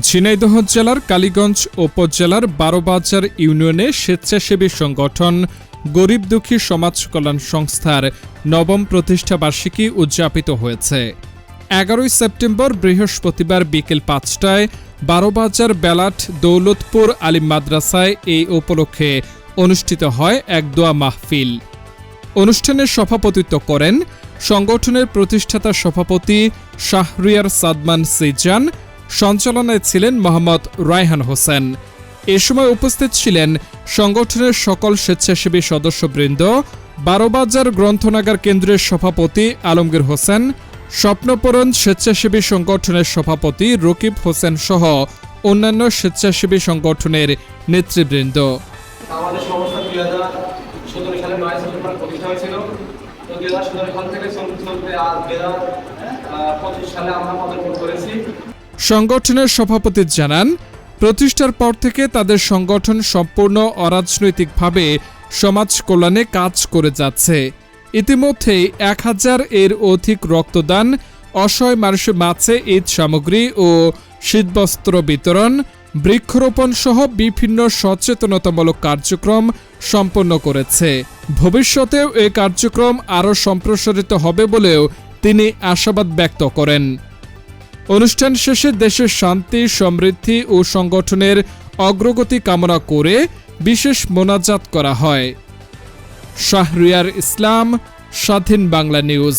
ঝিনাইদহ জেলার কালীগঞ্জ উপজেলার বারোবাজার ইউনিয়নে স্বেচ্ছাসেবী সংগঠন গরিব দুঃখী সমাজ কল্যাণ সংস্থার নবম প্রতিষ্ঠা বার্ষিকী উদযাপিত হয়েছে। এগারোই সেপ্টেম্বর বৃহস্পতিবার বিকেল পাঁচটায় বারোবাজার বেলাট দৌলতপুর আলিম মাদ্রাসায় এই উপলক্ষে অনুষ্ঠিত হয় এক দোয়া মাহফিল। অনুষ্ঠানে সভাপতিত্ব করেন সংগঠনের প্রতিষ্ঠাতা সভাপতি শাহরিয়ার সাদমান সিজান সঞ্চালনায় ছিলেন মোহাম্মদ রায়হান হোসেন। এ সময় উপস্থিত ছিলেন সংগঠনের সকল স্বেচ্ছাসেবী সদস্যবৃন্দ, বারোবাজার গ্রন্থনাগার কেন্দ্রের সভাপতি আলমগীর হোসেন, স্বপ্নপূরণ স্বেচ্ছাসেবী সংগঠনের সভাপতি রকিব হোসেন সহ অন্যান্য স্বেচ্ছাসেবী সংগঠনের নেতৃবৃন্দ। সালে আমরা পদার্পণ করেছি। সংগঠনের সভাপতি জানান, প্রতিষ্ঠার পর থেকে তাদের সংগঠন সম্পূর্ণ অরাজনৈতিকভাবে সমাজ কল্যাণে কাজ করে যাচ্ছে। ইতিমধ্যেই এক হাজার এর অধিক রক্তদান, অসহায় মানুষের মাছে ঈদ সামগ্রী ও শীতবস্ত্র বিতরণ, বৃক্ষরোপণ সহ বিভিন্ন সচেতনতামূলক কার্যক্রম সম্পন্ন করেছে। ভবিষ্যতেও এ কার্যক্রম আরও সম্প্রসারিত হবে বলেও তিনি আশাবাদ ব্যক্ত করেন। অনুষ্ঠান শেষে দেশের শান্তি, সমৃদ্ধি ও সংগঠনের অগ্রগতি কামনা করে বিশেষ মোনাজাত করা হয়। শাহরিয়ার ইসলাম, স্বাধীন বাংলা নিউজ।